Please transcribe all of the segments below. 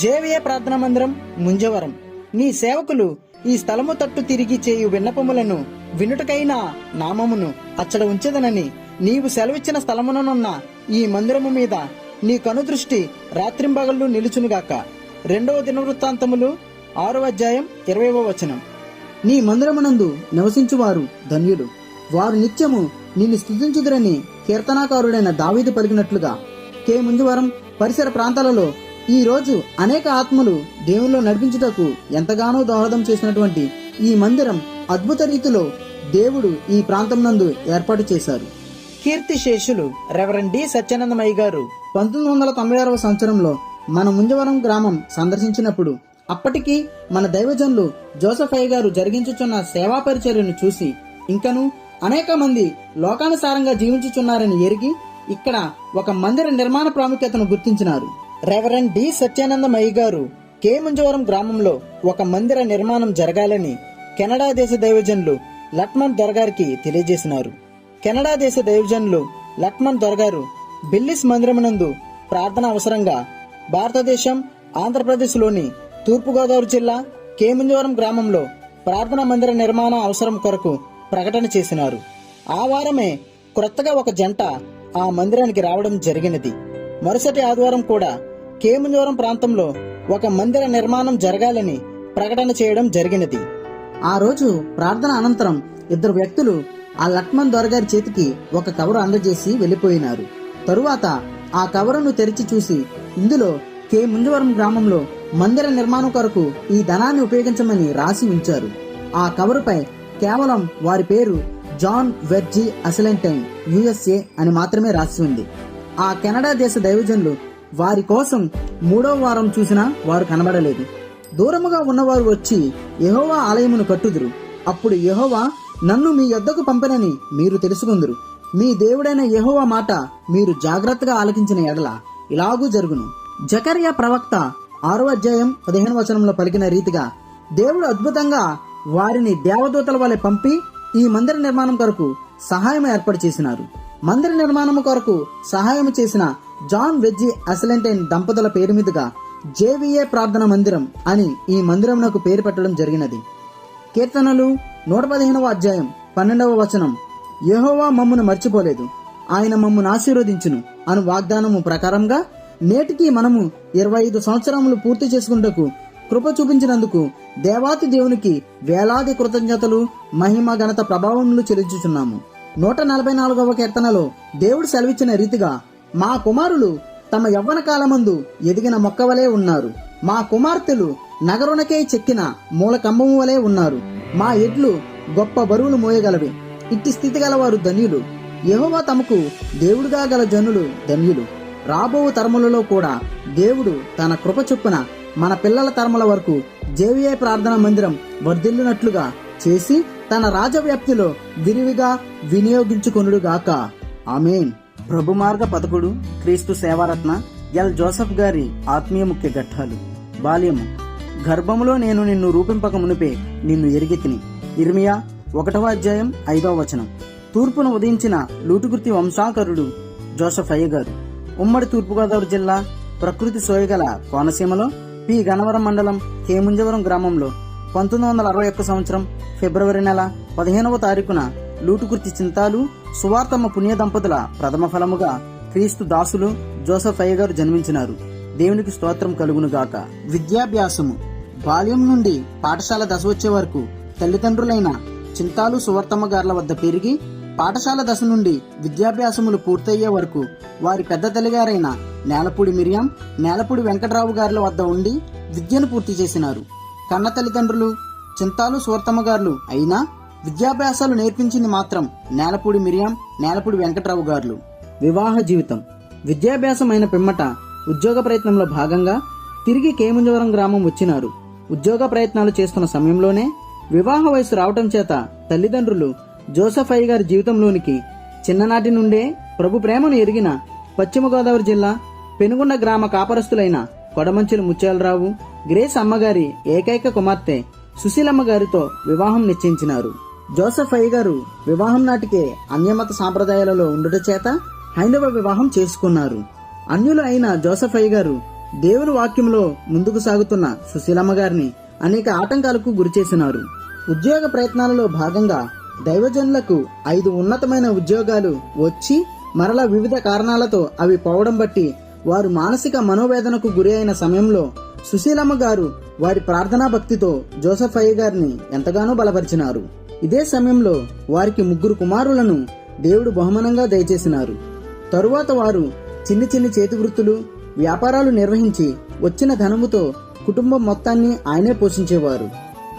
జేవిఏ ప్రార్థనా మందిరం ముంజవరం. నీ సేవకులు ఈ స్థలము తట్టు తిరిగి చేయు విన్నపములను వినుటకైనా నామమును అచ్చడ ఉంచదనని నీవు సెలవిచ్చిన స్థలముననున్న ఈ మందిరము మీద నీ కనుదృష్టి రాత్రింబగళ్ళు నిలుచునుగాక. రెండవ దినవృత్తాంతములు ఆరో అధ్యాయం ఇరవైవ వచనం. నీ మందిరమునందు నివసించువారు ధన్యులు. వారు నిత్యము నిన్ను స్థుతించుదురని కీర్తనాకారుడైన దావీదు పలికినట్లుగా. కే. ముంజవరం పరిసర ప్రాంతాలలో ఈ రోజు అనేక ఆత్మలు దేవుల్లో నడిపించుటకు ఎంతగానో దోహదం చేసినటువంటి ఈ మందిరం అద్భుత రీతిలో దేవుడు ఈ ప్రాంతం నందు ఏర్పాటు చేశారు. కీర్తి శేషులు రెవరెండ్ డి సత్యానందమయ్య గారు పంతొమ్మిది వందల తొంభై ఆరవ సంవత్సరంలో మన ముంజవరం గ్రామం సందర్శించినప్పుడు అప్పటికి మన దైవజనులు జోసఫయ్య గారు జరిగించుచున్న సేవా పరిచర్యను చూసి ఇంకను అనేక మంది లోకానుసారంగా జీవించుచున్నారని ఎరిగి ఇక్కడ ఒక మందిర నిర్మాణ ప్రాముఖ్యతను గుర్తించినారు. రెవరెండ్ డి సత్యానందమయ్య గారు కేముంజవరం గ్రామంలో ఒక మందిర నిర్మాణం జరగాలని కెనడా దేశ దైవజనులు లక్ష్మణ్ దొరగారికి తెలియజేసినారు. కెనడా దేశ దైవజనులు లక్మణ్ దొరగారు బిల్లిస్ మందిరమునందు ప్రార్థన అవసరంగా భారతదేశం ఆంధ్రప్రదేశ్లోని తూర్పుగోదావరి జిల్లా కేముంజవరం గ్రామంలో ప్రార్థన మందిర నిర్మాణ అవసరం కొరకు ప్రకటన చేసినారు. ఆ వారమే క్రొత్తగా ఒక జంట ఆ మందిరానికి రావడం జరిగినది. మరుసటి ఆదివారం కూడా కేముంజవరం ప్రాంతంలో ఒక మందిర నిర్మాణం జరగాలని ప్రకటన చేయడం జరిగినది. ఆ రోజు ప్రార్థన అనంతరం ఇద్దరు వ్యక్తులు ఆ లక్ష్మణ్ దొరగారి చేతికి ఒక కవరు అందజేసి వెళ్ళిపోయినారు తరువాత ఆ కవరును తెరిచి చూసి ఇందులో కే ముంజవరం గ్రామంలో మందిర నిర్మాణం కొరకు ఈ ధనాన్ని ఉపయోగించమని రాసి ఉంచారు. ఆ కవరుపై కేవలం వారి పేరు జాన్ వెర్జీ అసలెంటైన్ యుఎస్ఏ అని మాత్రమే రాసి ఉంది. ఆ కెనడా దేశ దైవజనులు వారి కోసం మూడో వారం చూసినా వారు కనబడలేదు. దూరముగా ఉన్నవారు వచ్చి యహోవా ఆలయమును కట్టుదురు. అప్పుడు యహోవా నన్ను మీ యొద్దకు పంపనని మీరు తెలుసుకుందురు. మీ దేవుడైన యహోవా మాట మీరు జాగ్రత్తగా ఆలకించిన ఎడల ఇలాగూ జరుగును. జకర్యా ప్రవక్త ఆరో అధ్యాయం పదిహేను వచనంలో పలికిన రీతిగా దేవుడు అద్భుతంగా వారిని దేవదూతల వలె పంపి ఈ మందిర నిర్మాణం కొరకు సహాయం ఏర్పాటు చేసినారు. మందిర నిర్మాణము కొరకు సహాయం చేసిన జాన్ వెజ్జీ అసలెంటైన్ దంపతుల పేరు మీదుగా జేవిఏ ప్రార్థన మందిరం అని ఈ మందిరమునకు పేరు పెట్టడం జరిగినది. కీర్తనలు నూట పదిహేనవ అధ్యాయం పన్నెండవ వచనం. యహోవా మమ్మను మర్చిపోలేదు. ఆయన మమ్మును ఆశీర్వదించును అను వాగ్దానము ప్రకారంగా నేటికి మనము ఇరవై ఐదు సంవత్సరములు పూర్తి చేసుకుంటకు కృప చూపించినందుకు దేవాతి దేవునికి వేలాది కృతజ్ఞతలు మహిమ ఘనత ప్రభావములు చెల్లించుచున్నాము. నూట నలభై నాలుగవ కీర్తనలో దేవుడు సెలవిచ్చిన రీతిగా మా కుమారులు తమ యవ్వన కాలమందు ఎదిగిన మొక్కవలే ఉన్నారు. మా కుమార్తెలు నగరునకే చెక్కిన మూలకంబము వలె ఉన్నారు. మా ఎడ్లు గొప్ప బరువులు మోయగలవి. ఇట్టి స్థితి గలవారు ధన్యులు. యహోవా తమకు దేవుడుగా గల జనులు ధన్యులు. రాబో తరములలో కూడా దేవుడు తన కృప చొప్పున మన పిల్లల తరముల వరకు జేవిఐ ప్రార్థనా మందిరం వర్ధిల్లునట్లుగా చేసి తన రాజవ్యాప్తిలో విరివిగా వినియోగించుకొనుడుగాక ఆమెన్. ప్రభు మార్గ పథకుడు క్రీస్తు సేవారత్న ఎల్. జోసఫ్ గారి ఆత్మీయ ముఖ్య ఘట్టాలు బాల్యము. గర్భములో నేను నిన్ను రూపింపక మునిపే నిన్ను ఎరిగెత్తిని ఇర్మియా ఒకటవ అధ్యాయం ఐదవ వచనం. తూర్పును ఉదయించిన లూటుగుర్తి వంశాకరుడు జోసఫ్ అయ్య గారు ఉమ్మడి తూర్పుగోదావరి జిల్లా ప్రకృతి సోయగల కోనసీమలో పి. గనవరం మండలం కేముంజవరం గ్రామంలో పంతొమ్మిది వందల అరవై ఒక్క సంవత్సరం ఫిబ్రవరి నెల పదిహేనవ తారీఖున లూటుకుర్తి చింతాలు సువార్తమ్మ పుణ్య దంపతుల ప్రథమ ఫలముగా క్రీస్తు దాసులు జోసఫ్ అయ్య గారు జన్మించినారు. దేవునికి స్తోత్రం కలుగునుగాక. విద్యాభ్యాసము. బాల్యం నుండి పాఠశాల దశ వచ్చే వరకు తల్లిదండ్రులైన చింతాలు సువర్తమ్మ గార్ల వద్ద పెరిగి పాఠశాల దశ నుండి విద్యాభ్యాసములు పూర్తయ్యే వరకు వారి పెద్ద తల్లిగారైన నేలపూడి మిరియం నేలపూడి వెంకటరావు గారుల వద్ద ఉండి విద్యను పూర్తి చేసినారు. కన్న తల్లిదండ్రులు చింతాలు సువర్తమ్మ గారులు అయినా విద్యాభ్యాసాలు నేర్పించింది మాత్రం నేలపూడి మిరియాం నేలపూడి వెంకట్రావు గారులు. వివాహ జీవితం. విద్యాభ్యాసం అయిన పిమ్మట ఉద్యోగ ప్రయత్నంలో భాగంగా తిరిగి కేముంజవరం గ్రామం వచ్చినారు. ఉద్యోగ ప్రయత్నాలు చేస్తున్న సమయంలోనే వివాహ వయసు రావటం చేత తల్లిదండ్రులు జోసఫ్ అయ్య గారి జీవితంలోనికి చిన్ననాటి నుండే ప్రభు ప్రేమను ఎరిగిన పశ్చిమ గోదావరి జిల్లా పెనుగొండ గ్రామ కాపరస్తులైన కొడమంచుల ముత్యాలరావు గ్రేస్ అమ్మగారి ఏకైక కుమార్తె సుశీలమ్మ గారితో వివాహం నిశ్చయించినారు. జోసఫ్ అయ్య గారు వివాహం నాటికే అన్యమత సాంప్రదాయాలలో ఉండుట చేత హైందవ వివాహం చేసుకున్నారు. అన్యులు అయిన జోసఫ్ అయ్య గారు దేవుని వాక్యంలో ముందుకు సాగుతున్న సుశీలమ్మ గారిని అనేక ఆటంకాలకు గురిచేసినారు ఉద్యోగ ప్రయత్నాలలో భాగంగా దైవజనులకు ఐదు ఉన్నతమైన ఉద్యోగాలు వచ్చి మరలా వివిధ కారణాలతో అవి పోవడం బట్టి వారు మానసిక మనోవేదనకు గురి అయిన సమయంలో సుశీలమ్మ గారు వారి ప్రార్థనా భక్తితో జోసఫ్ అయ్య గారిని ఎంతగానో బలపరిచినారు. ఇదే సమయంలో వారికి ముగ్గురు కుమారులను దేవుడు బహుమానంగా దయచేసినారు. తరువాత వారు చిన్ని చిన్ని చేతి వృత్తులు వ్యాపారాలు నిర్వహించి వచ్చిన ధనముతో కుటుంబం మొత్తాన్ని ఆయనే పోషించేవారు.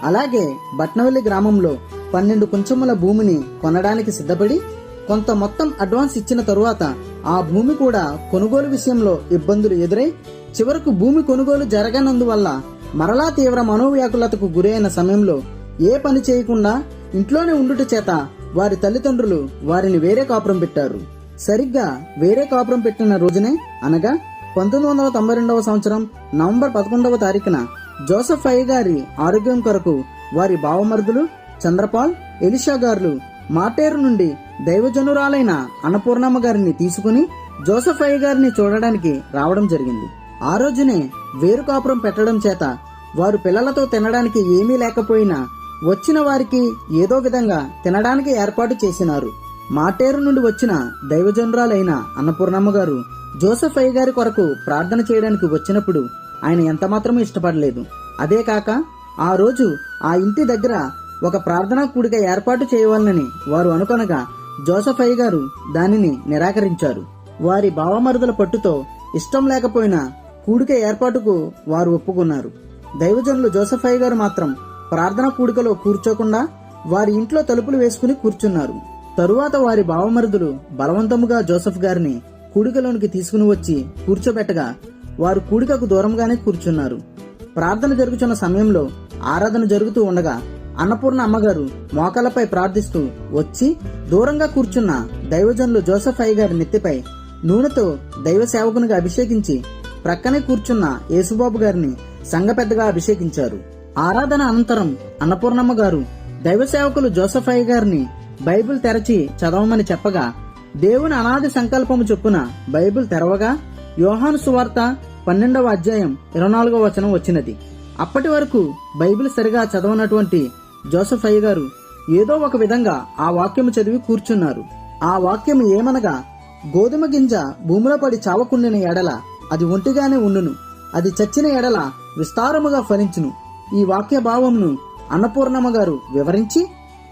అలాగే బట్నవల్లి గ్రామంలో పన్నెండు కొంచెముల భూమిని కొనడానికి సిద్ధపడి కొంత మొత్తం అడ్వాన్స్ ఇచ్చిన తరువాత ఆ భూమి కూడా కొనుగోలు విషయంలో ఇబ్బందులు ఎదురై చివరకు భూమి కొనుగోలు జరగనందువల్ల మరలా తీవ్ర మనోవ్యాకులతకు గురైన సమయంలో ఏ పని చేయకుండా ఇంట్లోనే ఉండుట చేత వారి తల్లిదండ్రులు వారిని వేరే కాపురం పెట్టారు. సరిగ్గా వేరే కాపురం పెట్టిన రోజునే అనగా పంతొమ్మిది వందల తొంభై రెండవ సంవత్సరం నవంబర్ పదకొండవ తారీఖున జోసఫ్ అయ్య గారి ఆరోగ్యం కొరకు వారి బావమరుదులు చంద్రపాల్ ఎలిషా గారులు మాటేరు నుండి దైవజనురాలైన అన్నపూర్ణమ్మ గారిని తీసుకుని జోసఫ్ అయ్య గారిని చూడడానికి రావడం జరిగింది. ఆ రోజునే వేరు కాపురం పెట్టడం చేత వారు పిల్లలతో తినడానికి ఏమీ లేకపోయినా వచ్చిన వారికి ఏదో విధంగా తినడానికి ఏర్పాటు చేసినారు. మాటేరు నుండి వచ్చిన దైవజనురాలైన అన్నపూర్ణమ్మ గారు జోసఫ్ అయ్య గారి కొరకు ప్రార్థన చేయడానికి వచ్చినప్పుడు ఆయన ఎంతమాత్రం ఇష్టపడలేదు. అదే కాక ఆ రోజు ఆ ఇంటి దగ్గర ఒక ప్రార్థనా కూడిక ఏర్పాటు చేయవాలని వారు అనుకొనగా జోసఫ్ గారు దానిని నిరాకరించారు. వారి భావమరుదుల పట్టుతో ఇష్టం లేకపోయినా కూడిక ఏర్పాటుకు వారు ఒప్పుకున్నారు. దైవజనులు జోసఫ్ గారు మాత్రం ప్రార్థన కూడికలో కూర్చోకుండా వారి ఇంట్లో తలుపులు వేసుకుని కూర్చున్నారు. తరువాత వారి భావమరుదులు బలవంతముగా జోసఫ్ గారిని కూడికలోనికి తీసుకుని వచ్చి కూర్చోబెట్టగా వారు కూడికకు దూరంగానే కూర్చున్నారు. ప్రార్థన జరుగుతున్న సమయంలో ఆరాధన జరుగుతూ ఉండగా అన్నపూర్ణ అమ్మగారు మోకాలపై ప్రార్థిస్తూ వచ్చి దూరంగా కూర్చున్న దైవజనులు జోసఫ్ అయ్య గారి నెత్తిపై నూనెతో దైవ సేవకునిగా అభిషేకించి ప్రక్కనే కూర్చున్న యేసుబాబు గారిని సంఘ పెద్దగా అభిషేకించారు. ఆరాధన అనంతరం అన్నపూర్ణమ్మ గారు దైవ సేవకులు జోసఫ్ అయ్య గారిని బైబిల్ తెరచి చదవమని చెప్పగా దేవుని అనాది సంకల్పము చొప్పున బైబిల్ తెరవగా యోహాను సువార్త పన్నెండవ అధ్యాయం ఇరవై నాలుగవ వచనం వచ్చినది. అప్పటి వరకు బైబిల్ సరిగా చదవనటువంటి జోసఫ్ అయ్య గారు ఏదో ఒక విధంగా ఆ వాక్యము చదివి కూర్చున్నారు. ఆ వాక్యం ఏమనగా గోధుమ గింజ భూమిలో పడి చావకుండిన ఎడల అది ఒంటిగానే ఉండును. అది చచ్చిన ఎడల విస్తారముగా ఫలించును. ఈ వాక్య భావమును అన్నపూర్ణమ్మ గారు వివరించి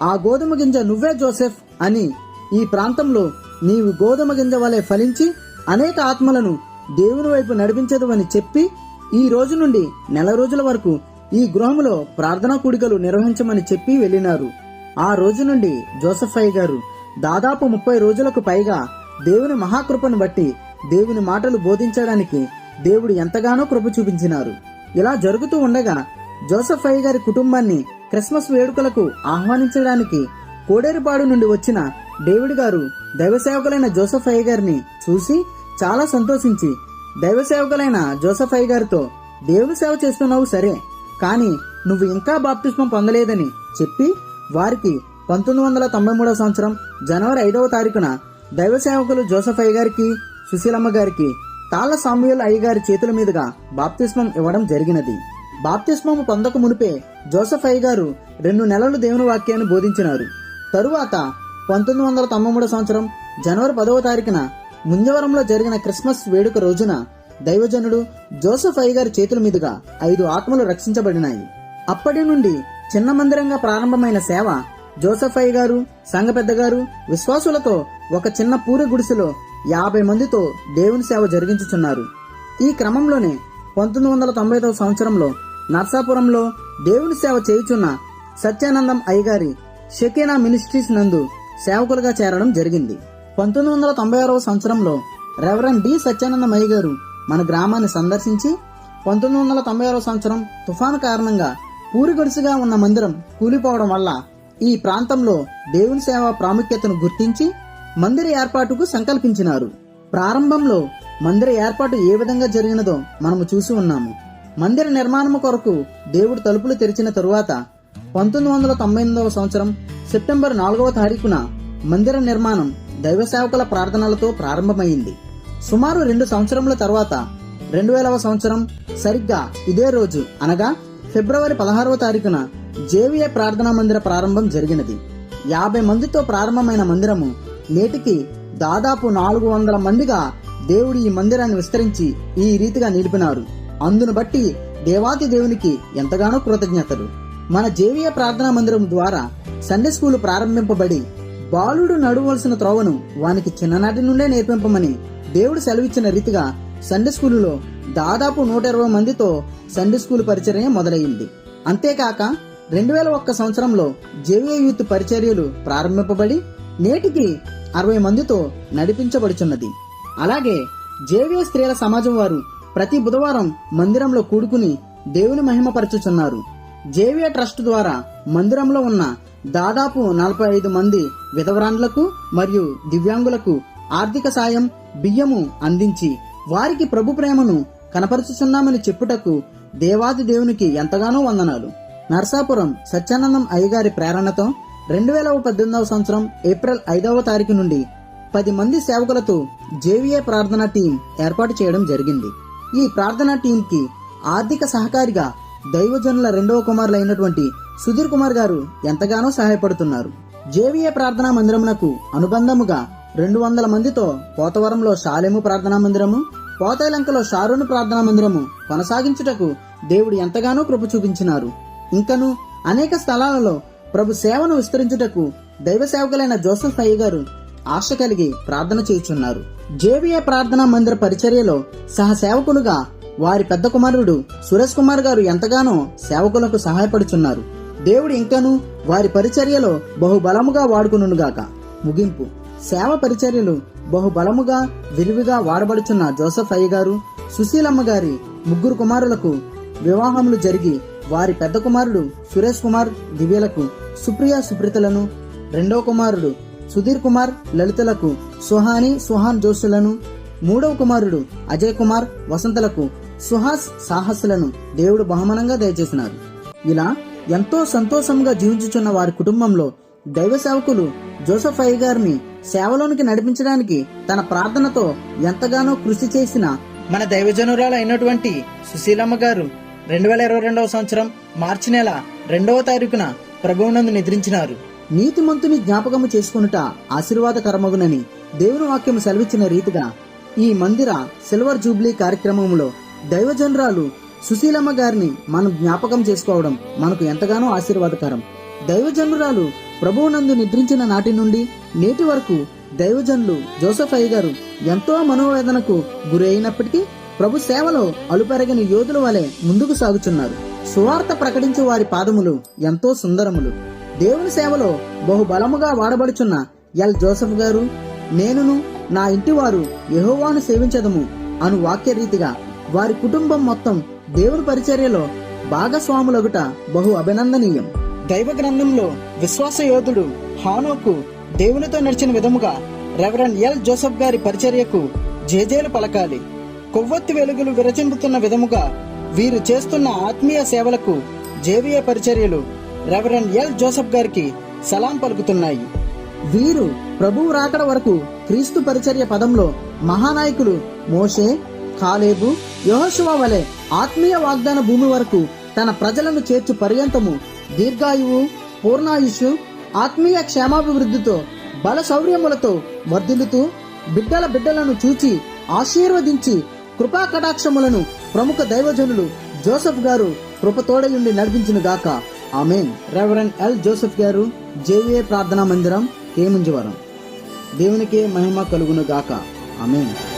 ఆ గోధుమ గింజ నువ్వే జోసెఫ్ అని ఈ ప్రాంతంలో నీవు గోధుమ గింజ వలె ఫలించి అనేక ఆత్మలను దేవుని వైపు నడిపించదు అని చెప్పి ఈ రోజు నుండి నెల రోజుల వరకు ఈ గృహములో ప్రార్థనా కూడికలు నిర్వహించమని చెప్పి వెళ్ళినారు. ఆ రోజు నుండి జోసఫ్ అయ్య గారు దాదాపు ముప్పై రోజులకు పైగా దేవుని మహాకృపను బట్టి దేవుని మాటలు బోధించడానికి దేవుడు ఎంతగానో కృప చూపించినారు. ఇలా జరుగుతూ ఉండగా జోసఫ్ గారి కుటుంబాన్ని క్రిస్మస్ వేడుకలకు ఆహ్వానించడానికి కోడేరుపాడు నుండి వచ్చిన డేవిడ్ గారు దైవ సేవకులైన జోసఫ్ అయ్య గారిని చూసి చాలా సంతోషించి దైవ సేవకులైన జోసఫ్ అయ్య గారితో దేవుని సేవ చేస్తున్నావు సరే కానీ నువ్వు ఇంకా బాప్తిస్మం పొందలేదని చెప్పి వారికి పంతొమ్మిది వందల తొంభై మూడవ సంవత్సరం జనవరి ఐదవ తారీఖున దైవ సేవకులు జోసఫ్ అయ్య గారికి సుశీలమ్మ గారికి తాళ్ళ సామ్యుల్ అయ్య గారి చేతుల మీదుగా బాప్తిస్మం ఇవ్వడం జరిగినది. బాప్తిస్మము పొందక మునిపే జోసఫ్ అయ్య గారు రెండు నెలలు దేవుని వాక్యాన్ని బోధించినారు. తరువాత పంతొమ్మిది వందల తొంభై మూడో సంవత్సరం జనవరి పదవ తారీఖున ముంజవరంలో జరిగిన క్రిస్మస్ వేడుక రోజున దైవజనుడు జోసఫ్ అయ్య గారి చేతుల మీదుగా ఐదు ఆత్మలు రక్షించబడినాయి. అప్పటి నుండి చిన్న మందిరంగా ప్రారంభమైన సేవ జోసఫ్ అయ్య గారు సంఘ పెద్దగారు విశ్వాసులతో ఒక చిన్న పూరి గుడిసెలో యాభై మందితో దేవుని సేవ జరిగించుచున్నారు. ఈ క్రమంలోనే పంతొమ్మిది వందల తొంభై ఐదవ సంవత్సరంలో నర్సాపురంలో దేవుని సేవ చేయుచున్న సత్యానందం అయ్యగారి షకీనా మినిస్ట్రీస్ నందు సేవకులుగా చేరడం జరిగింది. పంతొమ్మిది వందల తొంభై ఆరవ సంవత్సరంలో రెవరెండ్ డి సత్యానందం అయ్య గారు మన గ్రామాన్ని సందర్శించి పంతొమ్మిది వందల తొంభై ఆరో సంవత్సరం తుఫాను కారణంగా పూరి గడుసుగా ఉన్న మందిరం కూలిపోవడం వల్ల ఈ ప్రాంతంలో దేవుని సేవ ప్రాముఖ్యతను గుర్తించి మందిర ఏర్పాటుకు సంకల్పించినారు. ప్రారంభంలో మందిర ఏర్పాటు ఏ విధంగా జరిగినదో మనము చూసి ఉన్నాము. మందిర నిర్మాణము కొరకు దేవుడు తలుపులు తెరిచిన తరువాత పంతొమ్మిది వందల తొంభై ఎనిమిదవ సంవత్సరం సెప్టెంబర్ నాలుగవ తారీఖున మందిర నిర్మాణం దైవ సేవకుల ప్రార్థనలతో ప్రారంభమైంది. సుమారు రెండు సంవత్సరముల తర్వాత రెండు వేలవ సంవత్సరం సరిగ్గా ఇదే రోజు అనగా ఫిబ్రవరి పదహారవ తారీఖున జేవిఏ ప్రార్థనా మందిర ప్రారంభం జరిగినది. యాభై మందితో ప్రారంభమైన మందిరము నేటికి దాదాపు నాలుగు వందల మందిగా దేవుడు ఈ మందిరాన్ని విస్తరించి ఈ రీతిగా నిలిపినారు. అందును బట్టి దేవాతి దేవునికి ఎంతగానో కృతజ్ఞతలు. మన జేవియ ప్రార్థనా మందిరం ద్వారా సండే స్కూల్ ప్రారంభింపబడి బాలుడు నడవలసిన త్రోవను వానికి చిన్ననాటి నుండే నేర్పింపమని దేవుడు సెలవిచ్చిన రీతిగా సండే స్కూలులో దాదాపు నూట ఇరవై మందితో సండే స్కూల్ పరిచర్య మొదలైంది. అంతేకాక రెండు వేల ఒక్క సంవత్సరంలో జేవిఏ యూత్ పరిచర్యలు ప్రారంభింపబడి నేటికి అరవై మందితో నడిపించబడుచున్నది. అలాగే జేవిఏ స్త్రీల సమాజం వారు ప్రతి బుధవారం మందిరంలో కూడుకుని దేవుని మహిమపరచుచున్నారు. జేవిఏ ట్రస్ట్ ద్వారా మందిరంలో ఉన్న దాదాపు నలభై ఐదు మంది విధవరాండ్లకు మరియు దివ్యాంగులకు ఆర్థిక సాయం బియ్యము అందించి వారికి ప్రభు ప్రేమను కనపరుచుచున్నామని చెప్పుటకు దేవాది దేవునికి ఎంతగానో వందనాలు. నర్సాపురం సత్యానందం అయ్యగారి ప్రేరణతో రెండు వేల పద్దెనిమిదవ సంవత్సరం ఏప్రిల్ ఐదవ తారీఖు నుండి పది మంది సేవకులతో జేవిఏ ప్రార్థన టీం ఏర్పాటు చేయడం జరిగింది. ఈ ప్రార్థన టీం కి ఆర్థిక సహకారిగా దైవజనుల రెండవ కుమారులు అయినటువంటి సుధీర్ కుమార్ గారు ఎంతగానో సహాయపడుతున్నారు. జేవిఏ ప్రార్థనా మందిరమునకు అనుబంధముగా రెండు వందల మందితో పోతవరంలో శాలేము ప్రార్థనా మందిరము పోతైలంకలో షారును ప్రార్థనా మందిరము కొనసాగించుటకు దేవుడు ఎంతగానో కృప చూపించినారు. ఇంకను అనేక స్థలాలలో ప్రభు సేవను విస్తరించుటకు దైవ సేవకులైన జోసఫ్ అయ్య గారు ఆశ కలిగి ప్రార్థన చేయుచున్నారు. జేవిఏ ప్రార్థనా మందిర పరిచర్యలో సహసేవకులుగా వారి పెద్ద కుమారుడు సురేష్ కుమార్ గారు ఎంతగానో సేవకులకు సహాయపడుచున్నారు. దేవుడు ఇంకను వారి పరిచర్యలో బహుబలముగా వాడుకునుగాక ముగింపు. సేవ పరిచర్యలు బహుబలముగా విరివిగా వాడబడుచున్న జోసఫ్ అయ్య గారు సుశీలమ్మ గారి ముగ్గురు కుమారులకు వివాహములు జరిగి వారి పెద్ద కుమారుడు సురేష్ కుమార్ దివ్యలకు సుప్రియ సుప్రీతలను రెండవ కుమారుడు సుధీర్ కుమార్ లలితలకు సుహాని సుహాన్ జోషులను మూడవ కుమారుడు అజయ్ కుమార్ వసంతలకు సుహాస్ సాహసులను దేవుడు బహుమానంగా దయచేసినారు. ఇలా ఎంతో సంతోషంగా జీవించుచున్న వారి కుటుంబంలో దైవ సేవకులు జోసఫ్ అయ్య గారిని సేవలోనికి నడిపించడానికి తన ప్రార్థనతో ఎంతగానో కృషి చేసిన మన దైవజనురాలు అయినటువంటి సుశీలమ్మ గారు రెండు వేల ఇరవై రెండవ సంవత్సరం మార్చి నెల రెండవ తారీఖున ప్రభువునందు నిద్రించినారు. నీతిమంతుని జ్ఞాపకము చేసుకునుట ఆశీర్వాదకరమగునని దేవుని వాక్యం సెలవిచ్చిన రీతిగా ఈ మందిర సిల్వర్ జూబ్లీ కార్యక్రమంలో దైవజనురాలు సుశీలమ్మ గారిని మనం జ్ఞాపకం చేసుకోవడం మనకు ఎంతగానో ఆశీర్వాదకరం. దైవజనురాలు ప్రభువునందు నిద్రించిన నాటి నుండి నేటి వరకు దైవజనులు జోసఫ్ అయ్య గారు ఎంతో మనోవేదనకు గురి అయినప్పటికీ ప్రభు సేవలో అలుపెరగని యోధుల వలె ముందుకు సాగుచున్నారు. సువార్త ప్రకటించు వారి పాదములు ఎంతో సుందరములు. దేవుని సేవలో బహుబలముగా వాడబడుచున్న ఎల్ జోసఫ్ గారు నేనును నా ఇంటివారు యహోవాను సేవించదము అను వాక్య రీతిగా వారి కుటుంబం మొత్తం దేవుని పరిచర్యలో భాగస్వాములగుట బహు అభినందనీయం. దైవ గ్రంథంలో విశ్వాస యోధుడు హానోకు దేవునితో నడిచిన విధముగా రెవరెండ్ ఎల్ జోసఫ్ గారి పరిచర్యకు జేజేలు పలకాలి. కొవ్వొత్తి వెలుగులు విరచింపుతున్న విధముగా వీరు చేస్తున్న ఆత్మీయ సేవలకు జేవిఏ పరిచర్యలు రెవరెండ్ ఎల్ జోసఫ్ గారికి సలాం పలుకుతున్నాయి. వీరు ప్రభువు రాకడ వరకు క్రీస్తు పరిచర్య పదంలో మహానాయకులు మోషే కాలేబు యెహోషువ వలె ఆత్మీయ వాగ్దాన భూమి వరకు తన ప్రజలను చేర్చు పర్యంతము దీర్ఘాయువు పూర్ణాయుషు ఆత్మీయ క్షేమాభివృద్ధితో బల శౌర్యములతో వర్ధిల్లుతూ బిడ్డల బిడ్డలను చూచి ఆశీర్వదించి కృపా కటాక్షములను ప్రముఖ దైవజనులు జోసెఫ్ గారు కృపతోడయుండి నడిపించిన గాక. ఆమెన్. రెవరెండ్ ఎల్ జోసెఫ్ గారు జేవిఏ ప్రార్థనా మందిరం కేముంజవరం దేవునికే మహిమ కలుగును గాక. ఆమెన్.